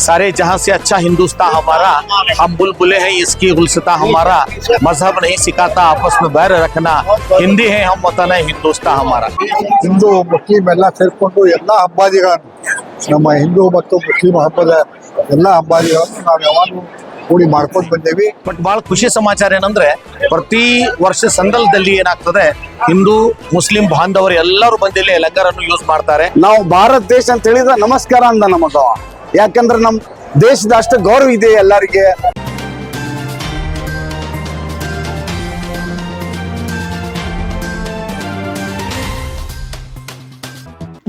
सारे जहां से अच्छा हिंदुस्तान हमारा हम बुलबुले हैं इसकी गुलसता हमारा मजहब नहीं सिखाता आपस में बैर रखना हिंदी है हम वतन है हिंदुस्तान हमारा ಹಿಂದೂ ಮುಸ್ಲಿಂ ಎಲ್ಲ ಸೇರ್ಕೊಂಡು ಎಲ್ಲ ಹಬ್ಬಾದಿಗಳನ್ನು ನಮ್ಮ ಹಿಂದೂ ಮತ್ತು ಮುಸ್ಲಿಂ ಹಬ್ಬದ ಎಲ್ಲ ಹಬ್ಬಾದಿಗಳನ್ನು ನಾವು ಯಾವಾಗಲೂ ಕೂಡಿ ಮಾಡ್ಕೊಂಡು ಬಂದೇವಿ ಬಟ್ ಬಹಳ ಖುಷಿ ಸಮಾಚಾರ ಏನಂದ್ರೆ ಪ್ರತಿ ವರ್ಷ ಸಂದಲ್ದಲ್ಲಿ ಏನಾಗ್ತದೆ ಹಿಂದೂ ಮುಸ್ಲಿಂ ಬಾಂಧವರು ಎಲ್ಲರೂ ಬಂದಿಲ್ಲಿ ಲಂಗರನ್ನು ಯೂಸ್ ಮಾಡ್ತಾರೆ ನಾವು ಭಾರತ ದೇಶ ಅಂತ ಹೇಳಿದ್ರೆ ನಮಸ್ಕಾರ ಅಂದ ನಮಗ ಯಾಕಂದ್ರೆ ನಮ್ಮ ದೇಶದ ಅಷ್ಟು ಗೌರವ ಇದೆ ಎಲ್ಲರಿಗೆ.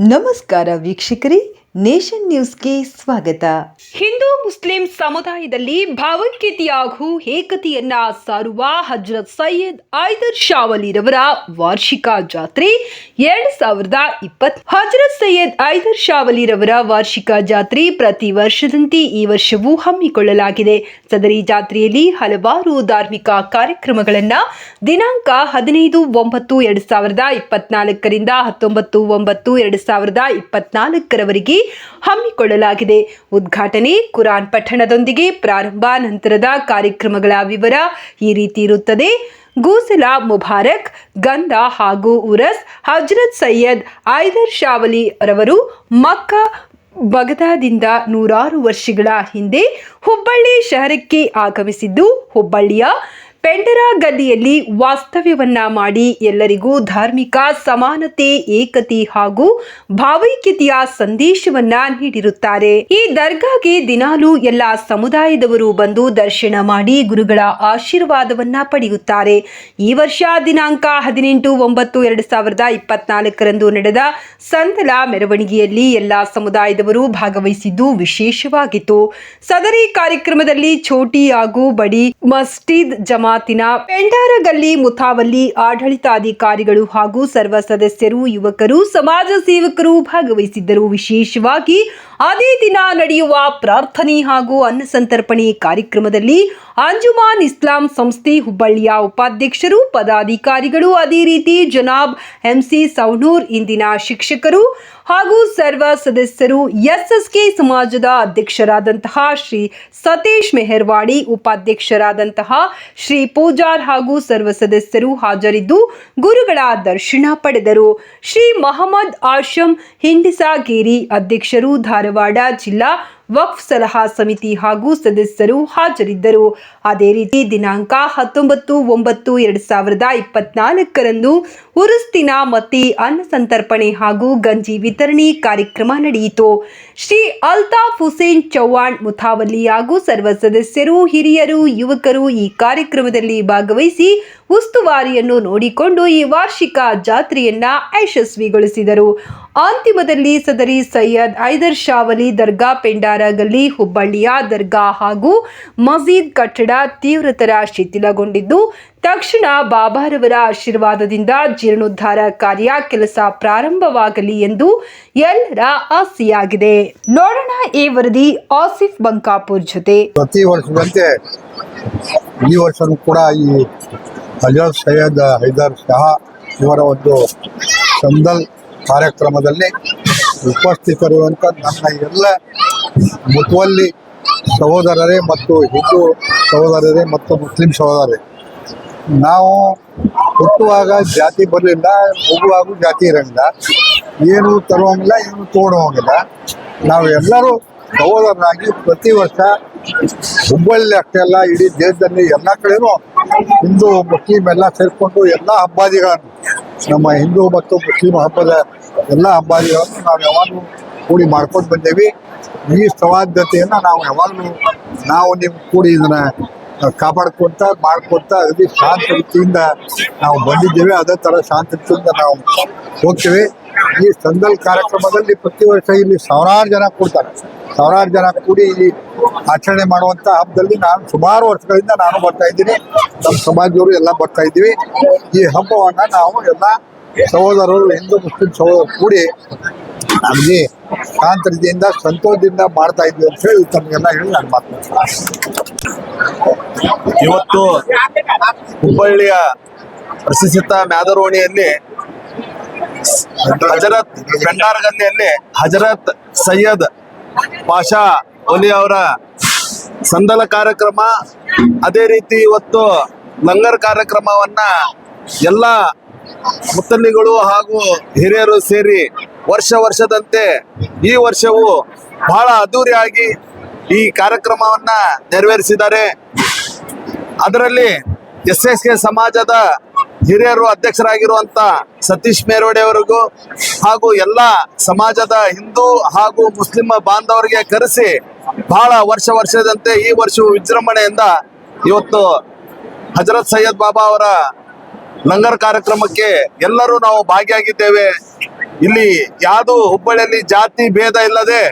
ನಮಸ್ಕಾರ ವೀಕ್ಷಕರೇ. ನೇಷನ್ ನ್ಯೂಸ್ಗೆ ಸ್ವಾಗತ. ಹಿಂದೂ ಮುಸ್ಲಿಂ ಸಮುದಾಯದಲ್ಲಿ ಭಾವೈಕ್ಯತೆ ಹಾಗೂ ಏಕತೆಯನ್ನ ಸಾರುವ ಹಜರತ್ ಸೈಯದ್ ಐದರ್ ಶಾವಲಿರವರ ವಾರ್ಷಿಕ ಜಾತ್ರೆ ಎರಡ್ ಸಾವಿರದ ಇಪ್ಪತ್ ಹಜರತ್ ಸೈಯದ್ ಐದರ್ ಶಾವಲಿರವರ ವಾರ್ಷಿಕ ಜಾತ್ರೆ ಪ್ರತಿ ವರ್ಷದಂತೆ ಈ ವರ್ಷವೂ ಹಮ್ಮಿಕೊಳ್ಳಲಾಗಿದೆ. ಸದರಿ ಜಾತ್ರೆಯಲ್ಲಿ ಹಲವಾರು ಧಾರ್ಮಿಕ ಕಾರ್ಯಕ್ರಮಗಳನ್ನ ದಿನಾಂಕ ಹದಿನೈದು ಒಂಬತ್ತು ಎರಡ್ ಸಾವಿರದ ಇಪ್ಪತ್ನಾಲ್ಕರಿಂದ ಹತ್ತೊಂಬತ್ತು ಒಂಬತ್ತು ಎರಡ್ ಸಾವಿರದ ಇಪ್ಪತ್ನಾಲ್ಕರವರೆಗೆ ಹಮ್ಮಿಕೊಳ್ಳಲಾಗಿದೆ. ಉದ್ಘಾಟನೆ ಕುರಾನ್ ಪಠಣದೊಂದಿಗೆ ಪ್ರಾರಂಭ ನಂತರದ ಕಾರ್ಯಕ್ರಮಗಳ ವಿವರ ಈ ರೀತಿ ಇರುತ್ತದೆ. ಗೂಸಲಾ ಮುಬಾರಕ್, ಗಂಧ ಹಾಗೂ ಉರಸ್, ಹಜ್ರತ್ ಸೈಯದ್ ಐದರ್ ಶಾವಲಿ ರವರು ಮಕ್ಕ, ಬಗದಾದಿಂದ ನೂರಾರು ವರ್ಷಗಳ ಹಿಂದೆ ಹುಬ್ಬಳ್ಳಿ ಶಹರಕ್ಕೆ ಆಗಮಿಸಿದ್ದು ಹುಬ್ಬಳ್ಳಿಯ ಪೆಂಡರಾ ಗಲ್ಲಿಯಲ್ಲಿ ವಾಸ್ತವ್ಯವನ್ನ ಮಾಡಿ ಎಲ್ಲರಿಗೂ ಧಾರ್ಮಿಕ ಸಮಾನತೆ, ಏಕತೆ ಹಾಗೂ ಭಾವೈಕ್ಯತೆಯ ಸಂದೇಶವನ್ನ ನೀಡಿರುತ್ತಾರೆ. ಈ ದರ್ಗಾಗೆ ದಿನಾಲೂ ಎಲ್ಲ ಸಮುದಾಯದವರು ಬಂದು ದರ್ಶನ ಮಾಡಿ ಗುರುಗಳ ಆಶೀರ್ವಾದವನ್ನ ಪಡೆಯುತ್ತಾರೆ. ಈ ವರ್ಷ ದಿನಾಂಕ ಹದಿನೆಂಟು ಒಂಬತ್ತು ಎರಡು ಸಾವಿರದ ಇಪ್ಪತ್ನಾಲ್ಕರಂದು ನಡೆದ ಸಂದಲ ಮೆರವಣಿಗೆಯಲ್ಲಿ ಎಲ್ಲ ಸಮುದಾಯದವರು ಭಾಗವಹಿಸಿದ್ದು ವಿಶೇಷವಾಗಿತ್ತು. ಸದರಿ ಕಾರ್ಯಕ್ರಮದಲ್ಲಿ ಛೋಟಿ ಹಾಗೂ ಬಡಿ, ಮಸ್ಜಿದ್ ಜಮಾತಿನ ಪೆಂಡಾರಗಲ್ಲಿ ಮುಥಾವಲ್ಲಿ ಆಡಳಿತಾಧಿಕಾರಿಗಳು ಹಾಗೂ ಸರ್ವ ಸದಸ್ಯರು, ಯುವಕರು, ಸಮಾಜ ಸೇವಕರು ಭಾಗವಹಿಸಿದ್ದರು. ವಿಶೇಷವಾಗಿ ಅದೇ ದಿನ ನಡೆಯುವ ಪ್ರಾರ್ಥನೆ ಹಾಗೂ ಅನ್ನ ಸಂತರ್ಪಣೆ ಕಾರ್ಯಕ್ರಮದಲ್ಲಿ ಅಂಜುಮಾನ್ ಇಸ್ಲಾಂ ಸಂಸ್ಥೆ ಹುಬ್ಬಳ್ಳಿಯ ಉಪಾಧ್ಯಕ್ಷರು, ಪದಾಧಿಕಾರಿಗಳು, ಅದೇ ರೀತಿ ಜನಾಬ್ ಎಂಸಿ ಸೌನೂರ್ ಇಂದಿನ ಶಿಕ್ಷಕರು ಹಾಗೂ ಸರ್ವ ಸದಸ್ಯರು ಎಸ್ಎಸ್ಕೆ ಸಮಾಜದ ಅಧ್ಯಕ್ಷರಾದಂತಹ ಶ್ರೀ ಸತೀಶ್ ಮೆಹರ್ವಾಡಿ, ಉಪಾಧ್ಯಕ್ಷರಾದಂತಹ ಶ್ರೀ ಪೂಜಾರ್ ಹಾಗೂ ಸರ್ವ ಸದಸ್ಯರು ಹಾಜರಿದ್ದು ಗುರುಗಳ ದರ್ಶನ ಪಡೆದರು. ಶ್ರೀ ಮಹಮ್ಮದ್ ಆಶಂ ಹಿಂಡಿಸಾಗೇರಿ ಅಧ್ಯಕ್ಷರು ಧಾರವಾಡ ಜಿಲ್ಲಾ ವಕ್ಫ್ ಸಲಹಾ ಸಮಿತಿ ಹಾಗೂ ಸದಸ್ಯರು ಹಾಜರಿದ್ದರು. ಅದೇ ರೀತಿ ದಿನಾಂಕ ಹತ್ತೊಂಬತ್ತು ಒಂಬತ್ತು ಎರಡು ಸಾವಿರದ ಇಪ್ಪತ್ನಾಲ್ಕರಂದು ಉರುಸ್ತಿನ ಮತಿ, ಅನ್ನ ಸಂತರ್ಪಣೆ ಹಾಗೂ ಗಂಜಿ ವಿತರಣೆ ಕಾರ್ಯಕ್ರಮ ನಡೆಯಿತು. ಶ್ರೀ ಅಲ್ತಾಫ್ ಹುಸೇನ್ ಚೌಹಾಣ್ ಮುಥಾವಲ್ಲಿ ಹಾಗೂ ಸರ್ವ ಸದಸ್ಯರು, ಹಿರಿಯರು, ಯುವಕರು ಈ ಕಾರ್ಯಕ್ರಮದಲ್ಲಿ ಭಾಗವಹಿಸಿ ಉಸ್ತುವಾರಿಯನ್ನು ನೋಡಿಕೊಂಡು ಈ ವಾರ್ಷಿಕ ಜಾತ್ರೆಯನ್ನ ಯಶಸ್ವಿಗೊಳಿಸಿದರು. ಅಂತಿಮದಲ್ಲಿ ಸದರಿ ಸೈಯದ್ ಐದರ್ ಶಾವಲಿ ದರ್ಗಾ ಪೆಂಡಾರ ಗಲ್ಲಿ ಹುಬ್ಬಳ್ಳಿಯ ದರ್ಗಾ ಹಾಗೂ ಮಸೀದ್ ಕಟ್ಟಡ ತೀವ್ರತರ ಶಿಥಿಲಗೊಂಡಿದ್ದು, ತಕ್ಷಣ ಬಾಬಾರವರ ಆಶೀರ್ವಾದದಿಂದ ಜೀರ್ಣೋದ್ಧಾರ ಕಾರ್ಯ ಕೆಲಸ ಪ್ರಾರಂಭವಾಗಲಿ ಎಂದು ಎಲ್ಲರ ಆಸೆಯಾಗಿದೆ. ನೋಡೋಣ ಈ ವರದಿ ಆಸಿಫ್ ಬಂಕಾಪುರ್ ಜೊತೆ. ಪ್ರತಿ ವರ್ಷದಂತೆ ಈ ವರ್ಷವೂ ಕೂಡ ಈ ಹಜರತ್ ಸೈಯದ್ ಹೈದರ್ ಶಹಾ ಇವರ ಒಂದು ಚಂದಲ್ ಕಾರ್ಯಕ್ರಮದಲ್ಲಿ ಉಪಸ್ಥಿತರಿರುವಂಥ ನನ್ನ ಎಲ್ಲ ಮುತುವಲ್ಲಿ ಸಹೋದರರೇ ಮತ್ತು ಹಿಂದೂ ಸಹೋದರರೇ ಮತ್ತು ಮುಸ್ಲಿಂ ಸಹೋದರರೇ. ನಾವು ಹುಟ್ಟುವಾಗ ಜಾತಿ ಬರಲಿಲ್ಲ ಹೋಗುವಾಗ ಜಾತಿ ಇರಂಗಿಲ್ಲ. ಏನು ತರುವಂಗಿಲ್ಲ, ಏನು ತಗೊಳ್ಳೋಂಗಿಲ್ಲ ನಾವು ಎಲ್ಲರೂ ಸಹೋದರರಾಗಿ ಪ್ರತಿ ವರ್ಷ ಹುಬ್ಬಳ್ಳಿ ಅಷ್ಟೇ ಅಲ್ಲ ಇಡೀ ದೇಶದಲ್ಲಿ ಎಲ್ಲ ಕಡೆನೂ ಹಿಂದೂ ಮುಸ್ಲಿಂ ಎಲ್ಲ ಸೇರಿಕೊಂಡು ಎಲ್ಲ ಹಬ್ಬಾದಿಗಳನ್ನು ನಮ್ಮ ಹಿಂದೂ ಮತ್ತು ಮುಸ್ಲಿಂ ಹಬ್ಬದ ಎಲ್ಲ ಹಬ್ಬಾದಿಗಳನ್ನು ನಾವು ಯಾವಾಗಲೂ ಕೂಡಿ ಮಾಡ್ಕೊಂಡು ಬಂದೇವಿ. ಈ ಸೌಹಾರ್ದತೆಯನ್ನು ನಾವು ಯಾವಾಗಲೂ ನಾವು ನೀವು ಕೂಡಿ ಇದನ್ನ ಕಾಪಾಡ್ಕೊಂತ, ಮಾಡ್ಕೊಂತ ಅಗದಿ ಶಾಂತ ರೀತಿಯಿಂದ ನಾವು ಬಂದಿದ್ದೇವೆ. ಅದೇ ಥರ ಶಾಂತ ರೀತಿಯಿಂದ ನಾವು ಹೋಗ್ತೇವೆ. ಈ ಸಂದಲ್ ಕಾರ್ಯಕ್ರಮದಲ್ಲಿ ಪ್ರತಿ ವರ್ಷ ಇಲ್ಲಿ ಸಾವಿರಾರು ಜನ ಕೂಡ್ತಾರೆ. ಸಾವಿರಾರು ಜನ ಕೂಡಿ ಇಲ್ಲಿ ಆಚರಣೆ ಮಾಡುವಂಥ ಹಬ್ಬದಲ್ಲಿ ನಾನು ಸುಮಾರು ವರ್ಷಗಳಿಂದ ನಾನು ಬರ್ತಾ ಇದ್ದೀನಿ. ನಮ್ಮ ಸಮಾಜದವರು ಎಲ್ಲ ಬರ್ತಾ ಇದ್ದೀವಿ. ಈ ಹಬ್ಬವನ್ನ ನಾವು ಎಲ್ಲ ಸಹೋದರರು, ಹಿಂದೂ, ಮುಸ್ಲಿಂ ಸಹೋದರರು ಕೂಡಿ ಅಲ್ಲಿ ಶಾಂತ ರೀತಿಯಿಂದ ಸಂತೋಷದಿಂದ ಮಾಡ್ತಾ ಇದ್ವಿ ಅಂತ ಹೇಳಿ ತಮಗೆಲ್ಲ ಹೇಳಿ ನಾನು ಮಾತನಾಡ್ತೀನಿ. ಇವತ್ತು ಹುಬ್ಬಳ್ಳಿಯ ಪ್ರಶಸ್ತ ಮ್ಯಾದರೋಣಿಯಲ್ಲಿ ಹಜರತ್ ಭಂಡಾರಗಲ್ಲಿಯಲ್ಲಿ ಹಜರತ್ ಸೈಯದ್ ಪಾಷಾ ಒಲಿ ಅವರ ಸಂದಲ ಕಾರ್ಯಕ್ರಮ, ಅದೇ ರೀತಿ ಇವತ್ತು ಲಂಗರ್ ಕಾರ್ಯಕ್ರಮವನ್ನ ಎಲ್ಲ ಮುತ್ತಲ್ಲಿಗಳು ಹಾಗೂ ಹಿರಿಯರು ಸೇರಿ ವರ್ಷ ವರ್ಷದಂತೆ ಈ ವರ್ಷವೂ ಬಹಳ ಅದ್ದೂರಿಯಾಗಿ ಈ ಕಾರ್ಯಕ್ರಮವನ್ನ ನೆರವೇರಿಸಿದ್ದಾರೆ. ಅದರಲ್ಲಿ ಎಸ್ ಎಸ್ ಕೆ ಸಮಾಜದ ಹಿರಿಯರು ಅಧ್ಯಕ್ಷರಾಗಿರುವಂತ ಸತೀಶ್ ಮೇರ್ವಡೆ ಅವರಿಗೂ ಹಾಗೂ ಎಲ್ಲ ಸಮಾಜದ ಹಿಂದೂ ಹಾಗೂ ಮುಸ್ಲಿಂ ಬಾಂಧವರಿಗೆ ಕರೆಸಿ ಬಹಳ ವರ್ಷ ವರ್ಷದಂತೆ ಈ ವರ್ಷವೂ ವಿಜೃಂಭಣೆಯಿಂದ ಇವತ್ತು ಹಜರತ್ ಸೈಯದ್ ಬಾಬಾ ಅವರ ಲಂಗರ್ ಕಾರ್ಯಕ್ರಮಕ್ಕೆ ಎಲ್ಲರೂ ನಾವು ಭಾಗಿಯಾಗಿದ್ದೇವೆ. ಇಲ್ಲಿ ಯಾವುದು ಹುಬ್ಬಳ್ಳಿಯಲ್ಲಿ ಜಾತಿ ಭೇದ ಇಲ್ಲದೆ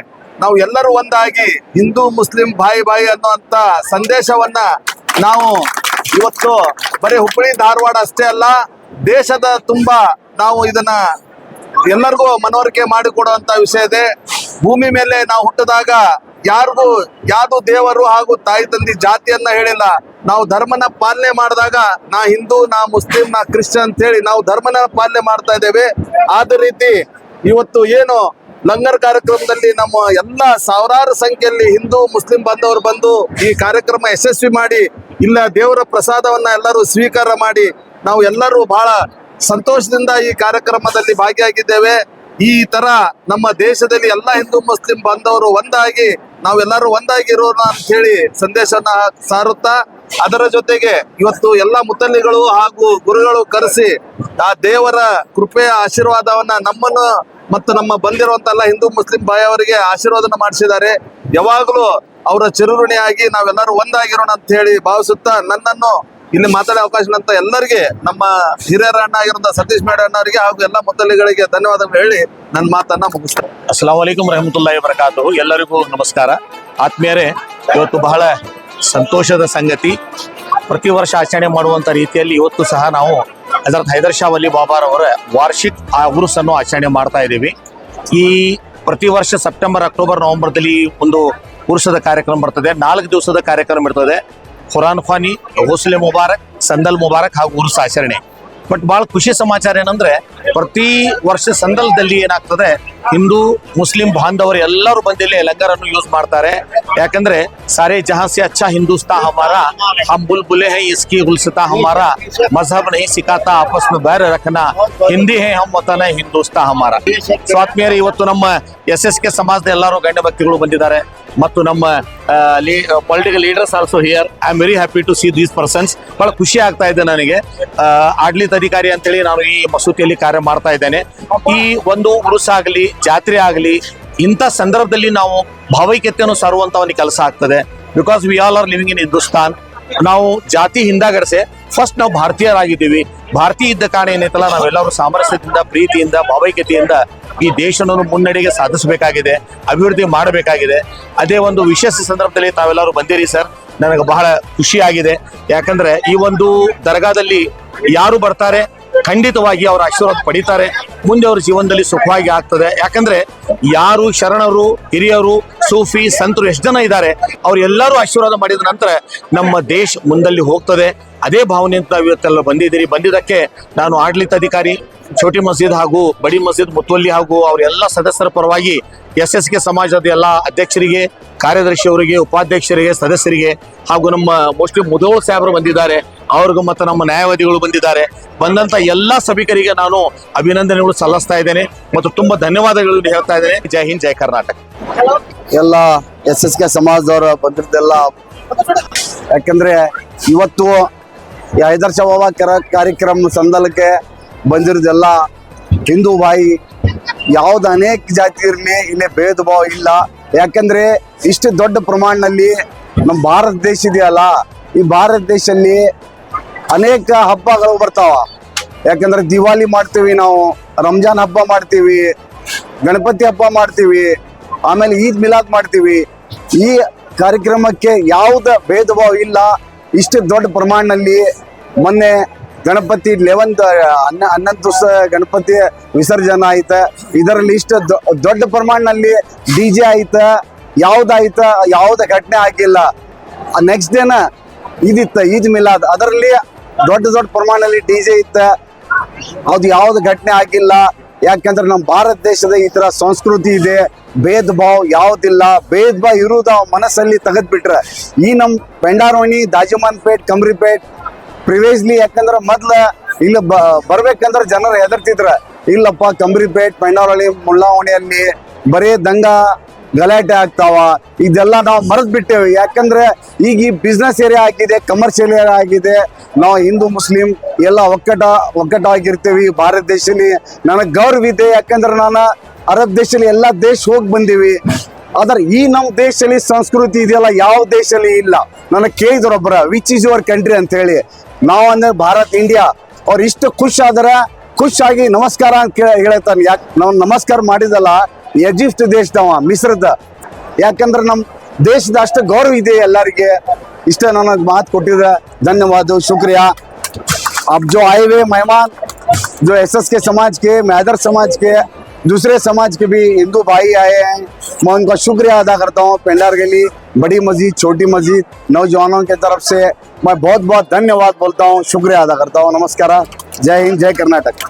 ನಾವು ಎಲ್ಲರೂ ಒಂದಾಗಿ ಹಿಂದೂ, ಮುಸ್ಲಿಂ ಬಾಯಿ ಬಾಯಿ ಅನ್ನುವಂತ ಸಂದೇಶವನ್ನ ನಾವು ಇವತ್ತು ಬರೀ ಹುಬ್ಬಳ್ಳಿ, ಧಾರವಾಡ ಅಷ್ಟೇ ಅಲ್ಲ, ದೇಶದ ತುಂಬಾ ನಾವು ಇದನ್ನ ಎಲ್ಲರಿಗೂ ಮನವರಿಕೆ ಮಾಡಿಕೊಡುವಂತ ವಿಷಯ ಇದೆ. ಭೂಮಿ ಮೇಲೆ ನಾವು ಹುಟ್ಟಿದಾಗ ಯಾರಿಗೂ, ಯಾವುದು ದೇವರು ಹಾಗೂ ತಾಯಿ ತಂದಿ ಜಾತಿಯನ್ನ ಹೇಳಿಲ್ಲ. ನಾವು ಧರ್ಮನ ಪಾಲನೆ ಮಾಡಿದಾಗ ನಾ ಹಿಂದೂ, ನಾ ಮುಸ್ಲಿಂ, ನಾ ಕ್ರಿಶ್ಚಿಯನ್ ಅಂತ ಹೇಳಿ ನಾವು ಧರ್ಮನ ಪಾಲನೆ ಮಾಡ್ತಾ ಇದ್ದೇವೆ. ಆದ ರೀತಿ ಇವತ್ತು ಏನು ಲಂಗರ್ ಕಾರ್ಯಕ್ರಮದಲ್ಲಿ ನಮ್ಮ ಎಲ್ಲ ಸಾವಿರಾರು ಸಂಖ್ಯೆಯಲ್ಲಿ ಹಿಂದೂ, ಮುಸ್ಲಿಂ ಬಂದವರು ಬಂದು ಈ ಕಾರ್ಯಕ್ರಮ ಯಶಸ್ವಿ ಮಾಡಿ, ಇಲ್ಲ ದೇವರ ಪ್ರಸಾದವನ್ನ ಎಲ್ಲರೂ ಸ್ವೀಕಾರ ಮಾಡಿ, ನಾವು ಎಲ್ಲರೂ ಬಹಳ ಸಂತೋಷದಿಂದ ಈ ಕಾರ್ಯಕ್ರಮದಲ್ಲಿ ಭಾಗಿಯಾಗಿದ್ದೇವೆ. ಈ ತರ ನಮ್ಮ ದೇಶದಲ್ಲಿ ಎಲ್ಲ ಹಿಂದೂ, ಮುಸ್ಲಿಂ ಬಂದವರು ಒಂದಾಗಿ, ನಾವೆಲ್ಲರೂ ಒಂದಾಗಿರೋಣ ಅಂತ ಹೇಳಿ ಸಂದೇಶನ ಸಾರುತ್ತಾ, ಅದರ ಜೊತೆಗೆ ಇವತ್ತು ಎಲ್ಲ ಮುತ್ತಲ್ಲಿಗಳು ಹಾಗೂ ಗುರುಗಳು ಕರೆಸಿ, ಆ ದೇವರ ಕೃಪೆಯ ಆಶೀರ್ವಾದವನ್ನ ನಮ್ಮನ್ನು ಮತ್ತು ನಮ್ಮ ಬಂದಿರುವಂತ ಎಲ್ಲ ಹಿಂದೂ ಮುಸ್ಲಿಂ ಬಾಯವರಿಗೆ ಆಶೀರ್ವಾದನ ಮಾಡಿಸಿದ್ದಾರೆ. ಯಾವಾಗಲೂ ಅವರ ಚಿರುಋಣಿಯಾಗಿ ನಾವೆಲ್ಲರೂ ಒಂದಾಗಿರೋಣ ಅಂತ ಹೇಳಿ ಭಾವಿಸುತ್ತಾ ನನ್ನನ್ನು ಇಲ್ಲಿ ಮಾತಾಡೋ ಅವಕಾಶ ಅಂತ ಎಲ್ಲರಿಗೆ ನಮ್ಮ ಹಿರಿಯರ ಅಣ್ಣ ಆಗಿರುವಂತ ಸತೀಶ್ ಮೇಡ ಅಣ್ಣವರಿಗೆ ಹಾಗೂ ಎಲ್ಲ ಮೊದಲಿಗಳಿಗೆ ಧನ್ಯವಾದಗಳು ಹೇಳಿ ನನ್ನ ಮಾತನ್ನ ಮುಗಿಸ್ತೇನೆ ಅಸ್ಲಾಂ ವಲೈಕುಮ್ ರಹಮತುಲ್ಲಾಹಿ ವಬರಕಾತು ಎಲ್ಲರಿಗೂ ನಮಸ್ಕಾರ. ಆತ್ಮೀಯರೇ, ಇವತ್ತು ಬಹಳ ಸಂತೋಷದ ಸಂಗತಿ. ಪ್ರತಿ ವರ್ಷ ಆಚರಣೆ ಮಾಡುವಂತ ರೀತಿಯಲ್ಲಿ ಇವತ್ತು ಸಹ ನಾವು ಹಜರತ್ ಹೈದರ್ ಶಾ ವಲಿ ಬಾಬಾರವರ ವಾರ್ಷಿಕ್ ಉರುಸನ್ನು ಆಚರಣೆ ಮಾಡ್ತಾ ಇದ್ದೀವಿ. ಈ ಪ್ರತಿ ವರ್ಷ ಸೆಪ್ಟೆಂಬರ್, ಅಕ್ಟೋಬರ್, ನವೆಂಬರ್ದಲ್ಲಿ ಒಂದು ಉರುಸದ ಕಾರ್ಯಕ್ರಮ ಬರ್ತದೆ. ನಾಲ್ಕು ದಿವಸದ ಕಾರ್ಯಕ್ರಮ ಇರ್ತದೆ. ಖುರಾನ್ ಖಾನಿ ಹೋಸ್ಲೆ ಮುಬಾರಕ್, ಸಂದಲ್ ಮುಬಾರಕ್ ಹಾಗೂ ಉರುಸ ಆಚರಣೆ. ಬಟ್ ಬಹಳ ಖುಷಿ ಸಮಾಚಾರ ಏನಂದ್ರೆ ಪ್ರತಿ ವರ್ಷ ಸಂದಲದಲ್ಲಿ ಏನಾಗ್ತದೆ, ಹಿಂದೂ, ಮುಸ್ಲಿಂ ಬಾಂಧವರು ಎಲ್ಲರೂ ಬಂದಿಲ್ಲಿ ಲಂಗರನ್ನು ಯೂಸ್ ಮಾಡ್ತಾರೆ. ಯಾಕಂದ್ರೆ, ಸಾರೆ ಜಹಾಸಿ ಅಚ್ಚಾ ಹಿಂದೂಸ್ತಾ ಹಮಾರ, ಹಮ್ ಬುಲ್ಬುಲೆ ಹೈ ಇಸ್ಕಿ ಗುಲ್ಸತಾ ಹಮಾರ, ಮಜಹಬ್ ನೈ ಸಿಕಾತಾ ಆಪಸ್ ಬೇರೆ ರಖನಾ, ಹಿಂದಿ ಹೇ ಹಮ್ ವತನ ಹಿಂದೂಸ್ತಾ ಹಮಾರ. ಸ್ವಾತ್ಮೀಯರು, ಇವತ್ತು ನಮ್ಮ ಎಸ್ ಎಸ್ ಕೆ ಸಮಾಜದ ಎಲ್ಲರೂ ಗಣ್ಯ ವ್ಯಕ್ತಿಗಳು ಬಂದಿದ್ದಾರೆ. ಮತ್ತು ನಮ್ಮ political leaders also here I am very happy to see these persons ಬಹಳ ಖುಷಿ ಆಗ್ತಾ ಇದೆ ನನಗೆ. ಆ, ಆಡಳಿತ ಅಧಿಕಾರಿ ಅಂತೇಳಿ ನಾನು ಈ ಮಸೂತಿಯಲ್ಲಿ ಕಾರ್ಯ ಮಾಡ್ತಾ ಇದ್ದೇನೆ. ಈ ಒಂದು ಉರುಸ್ ಆಗಲಿ ಜಾತ್ರೆ ಆಗಲಿ ಇಂಥ ಸಂದರ್ಭದಲ್ಲಿ ನಾವು ಭಾವೈಕ್ಯತೆಯನ್ನು ಸಾರುವಂಥ ಒಂದು ಕೆಲಸ ಆಗ್ತದೆ. Because we all are living in Hindustan ನಾವು ಜಾತಿ ಹಿಂದಾಗಡಿಸೆ ಫಸ್ಟ್ ನಾವು ಭಾರತೀಯರಾಗಿದ್ದೀವಿ. ಭಾರತೀಯ ಇದ್ದ ಕಾರಣ ಏನೈತಲ್ಲ, ನಾವೆಲ್ಲರೂ ಸಾಮರಸ್ಯದಿಂದ, ಪ್ರೀತಿಯಿಂದ, ಭಾವೈಕ್ಯತೆಯಿಂದ ಈ ದೇಶವನ್ನು ಮುನ್ನಡೆಗೆ ಸಾಧಿಸಬೇಕಾಗಿದೆ, ಅಭಿವೃದ್ಧಿ ಮಾಡಬೇಕಾಗಿದೆ. ಅದೇ ಒಂದು ವಿಶೇಷ ಸಂದರ್ಭದಲ್ಲಿ ತಾವೆಲ್ಲರೂ ಬಂದಿರಿ ಸರ್. ನನಗೆ ಬಹಳ ಖುಷಿಯಾಗಿದೆ. ಯಾಕಂದ್ರೆ ಈ ಒಂದು ದರ್ಗಾದಲ್ಲಿ ಯಾರು ಬರ್ತಾರೆ, ಖಂಡಿತವಾಗಿ ಅವರ ಆಶೀರ್ವಾದ ಪಡಿತಾರೆ. ಮುಂದೆ ಅವ್ರ ಜೀವನದಲ್ಲಿ ಸುಖವಾಗಿ ಆಗ್ತದೆ. ಯಾಕಂದ್ರೆ ಯಾರು ಶರಣರು, ಹಿರಿಯರು, ಸೂಫಿ, ಸಂತರು ಎಷ್ಟು ಜನ ಇದ್ದಾರೆ ಅವ್ರೆಲ್ಲರೂ ಆಶೀರ್ವಾದ ಮಾಡಿದ ನಂತರ ನಮ್ಮ ದೇಶ ಮುಂದಲ್ಲಿ ಹೋಗ್ತದೆ. ಅದೇ ಭಾವನೆಯಿಂದ ನಾವು ಇವತ್ತೆಲ್ಲ ಬಂದಿದ್ದೀರಿ. ಬಂದಿದ್ದಕ್ಕೆ ನಾನು ಆಡಳಿತ ಅಧಿಕಾರಿ ಛೋಟಿ ಮಸೀದ್ ಹಾಗೂ ಬಡಿ ಮಸೀದ್ ಮುತ್ತುವಲ್ಲಿ ಹಾಗೂ ಅವರ ಎಲ್ಲ ಸದಸ್ಯರ ಪರವಾಗಿ ಎಸ್ ಎಸ್ ಕೆ ಸಮಾಜದ ಎಲ್ಲ ಅಧ್ಯಕ್ಷರಿಗೆ ಕಾರ್ಯದರ್ಶಿಯವರಿಗೆ ಉಪಾಧ್ಯಕ್ಷರಿಗೆ, ಸದಸ್ಯರಿಗೆ ಹಾಗೂ ನಮ್ಮ ಮೋಸ್ಟ್ಲಿ ಮುದೋಳ್ ಸಾಹೇಬರು ಬಂದಿದ್ದಾರೆ. ಅವ್ರಿಗೂ ಮತ್ತು ನಮ್ಮ ನ್ಯಾಯವಾದಿಗಳು ಬಂದಿದ್ದಾರೆ. ಬಂದಂಥ ಎಲ್ಲ ಸಭಿಕರಿಗೆ ನಾನು ಅಭಿನಂದನೆಗಳು ಸಲ್ಲಿಸ್ತಾ ಇದ್ದೇನೆ ಮತ್ತು ತುಂಬ ಧನ್ಯವಾದಗಳನ್ನು ಹೇಳ್ತಾ ಇದ್ದೇನೆ. ಜೈ ಹಿಂದ್, ಜೈ ಕರ್ನಾಟಕ. ಎಲ್ಲ ಎಸ್ ಎಸ್ ಕೆ ಸಮಾಜದವರು ಬಂದಿದ್ದೆಲ್ಲ ಯಾಕಂದ್ರೆ ಇವತ್ತು ಈ ಐದರ್ಶ ಕರ ಕಾರ್ಯಕ್ರಮ ಸಂದಲಕ್ಕೆ ಬಂದಿರೋದೆಲ್ಲ ಹಿಂದೂ ಬಾಯಿ. ಯಾವ್ದು ಅನೇಕ ಜಾತಿ ಇರಲಿ ಇಲ್ಲಿ ಭೇದ ಭಾವ ಇಲ್ಲ. ಯಾಕಂದ್ರೆ ಇಷ್ಟು ದೊಡ್ಡ ಪ್ರಮಾಣದಲ್ಲಿ ನಮ್ಮ ಭಾರತ ದೇಶ ಇದೆಯಲ್ಲ, ಈ ಭಾರತ ದೇಶದಲ್ಲಿ ಅನೇಕ ಹಬ್ಬಗಳು ಬರ್ತಾವ. ಯಾಕಂದ್ರೆ ದಿವಾಲಿ ಮಾಡ್ತೀವಿ ನಾವು, ರಂಜಾನ್ ಹಬ್ಬ ಮಾಡ್ತೀವಿ, ಗಣಪತಿ ಹಬ್ಬ ಮಾಡ್ತೀವಿ, ಆಮೇಲೆ ಈದ್ ಮಿಲಾದ್ ಮಾಡ್ತೀವಿ. ಈ ಕಾರ್ಯಕ್ರಮಕ್ಕೆ ಯಾವುದ ಭೇದ ಭಾವ ಇಲ್ಲ. ಇಷ್ಟು ದೊಡ್ಡ ಪ್ರಮಾಣದಲ್ಲಿ ಮೊನ್ನೆ ಗಣಪತಿ ಲೆವೆಂತ್ ಹನ್ನ, ಹನ್ನೊಂದು ದಿವಸ ಗಣಪತಿ ವಿಸರ್ಜನೆ ಆಯ್ತ. ಇದರಲ್ಲಿ ಇಷ್ಟು ದೊಡ್ಡ ಪ್ರಮಾಣದಲ್ಲಿ ಡಿ ಜೆ ಆಯ್ತ, ಯಾವ್ದಾಯ್ತ, ಯಾವ್ದ ಘಟನೆ ಆಗಿಲ್ಲ. ನೆಕ್ಸ್ಟ್ ಡೇನ ಇದಿತ್ತ, ಈದ್ ಮಿಲಾದ್. ಅದರಲ್ಲಿ ದೊಡ್ಡ ದೊಡ್ಡ ಪ್ರಮಾಣದಲ್ಲಿ ಡಿ ಜೆ ಇತ್ತ. ಅದು ಯಾವ್ದು ಘಟನೆ ಆಗಿಲ್ಲ. ಯಾಕಂದ್ರೆ ನಮ್ಮ ಭಾರತ ದೇಶದ ಈ ತರ ಸಂಸ್ಕೃತಿ ಇದೆ ಭೇದ ಭಾವ ಯಾವ್ದಿಲ್ಲ ಭೇದ ಭಾವ ಇರುವುದ ಮನಸ್ಸಲ್ಲಿ ತೆಗೆದ್ಬಿಟ್ರೆ ಈ ನಮ್ಮ ಪೆಂಡಾರೋಣಿ ದಾಜಿಮನ್ಪೇಟ್ ಕಮ್ರಿಪೇಟ್ ಪ್ರಿವೇಜ್ಲಿ ಯಾಕಂದ್ರೆ ಮೊದ್ಲ ಇಲ್ಲ ಬರ್ಬೇಕಂದ್ರೆ ಜನರು ಹೆದರ್ತಿದ್ರ. ಇಲ್ಲಪ್ಪ, ಕಂಬ್ರಿಪೇಟ್ ಪೆಂಡಾರೋಣಿ ಮುಳ್ಳಾವಣಿಯಲ್ಲಿ ಬರೇ ದಂಗ ಗಲಾಟೆ ಆಗ್ತಾವ, ಇದೆಲ್ಲ ನಾವು ಮರೆತು ಬಿಟ್ಟೇವೆ ಯಾಕಂದ್ರೆ ಈಗ ಈ ಬಿಸ್ನೆಸ್ ಏರಿಯಾ ಆಗಿದೆ ಕಮರ್ಷಿಯಲ್ ಏರಿಯಾ ಆಗಿದೆ. ನಾವು ಹಿಂದೂ, ಮುಸ್ಲಿಂ ಎಲ್ಲ ಒಕ್ಕಟ ಒಕ್ಕಟ್ಟಾಗಿರ್ತೀವಿ ಭಾರತ ದೇಶದಲ್ಲಿ ನನಗೆ ಗೌರವ ಇದೆ. ಯಾಕಂದ್ರೆ ನಾನು ಅರಬ್ ದೇಶದಲ್ಲಿ ಎಲ್ಲ ದೇಶ ಹೋಗಿ ಬಂದೀವಿ. ಆದ್ರೆ ಈ ನಮ್ಮ ದೇಶದಲ್ಲಿ ಸಂಸ್ಕೃತಿ ಇದೆಯಲ್ಲ, ಯಾವ ದೇಶದಲ್ಲಿ ಇಲ್ಲ. ನನಗೆ ಕೇಳಿದ್ರು ಒಬ್ಬರ ವಿಚ್ ಇಸ್ ಯುವರ್ ಕಂಟ್ರಿ? ಅಂತ ಹೇಳಿ. ನಾವು ಅಂದ್ರೆ ಭಾರತ್, ಇಂಡಿಯಾ. ಅವ್ರು ಇಷ್ಟು ಖುಷ್ ಆದ್ರೆ ಆಗಿ ನಮಸ್ಕಾರ ಅಂತ ಕೇಳ ಹೇಳ್ತಾನೆ ಯಾಕೆ ನಾವು ನಮಸ್ಕಾರ ಮಾಡಿದಲ್ಲ ಎಜಿಪ್ಟ್ ದೇಶದವ ಮಿಸ್ರದ ಯಾಕಂದ್ರೆ ನಮ್ಮ ದೇಶದ ಅಷ್ಟು ಗೌರವ ಇದೆ ಎಲ್ಲರಿಗೆ ಇಷ್ಟ ನನಗೆ ಮಾತು ಕೊಟ್ಟಿದ್ರೆ ಧನ್ಯವಾದ ಶುಕ್ರಿಯಾ अब जो आए हुए मेहमान जो एस एस के समाज के मैदर समाज के दूसरे समाज के भी हिंदू भाई आए हैं मैं उनका शुक्रिया अदा करता हूँ पेंडार के लिए बड़ी मस्जिद छोटी मस्जिद नौजवानों की तरफ से मैं बहुत बहुत धन्यवाद बोलता हूँ शुक्रिया अदा करता हूँ नमस्कार जय हिंद जय कर्नाटक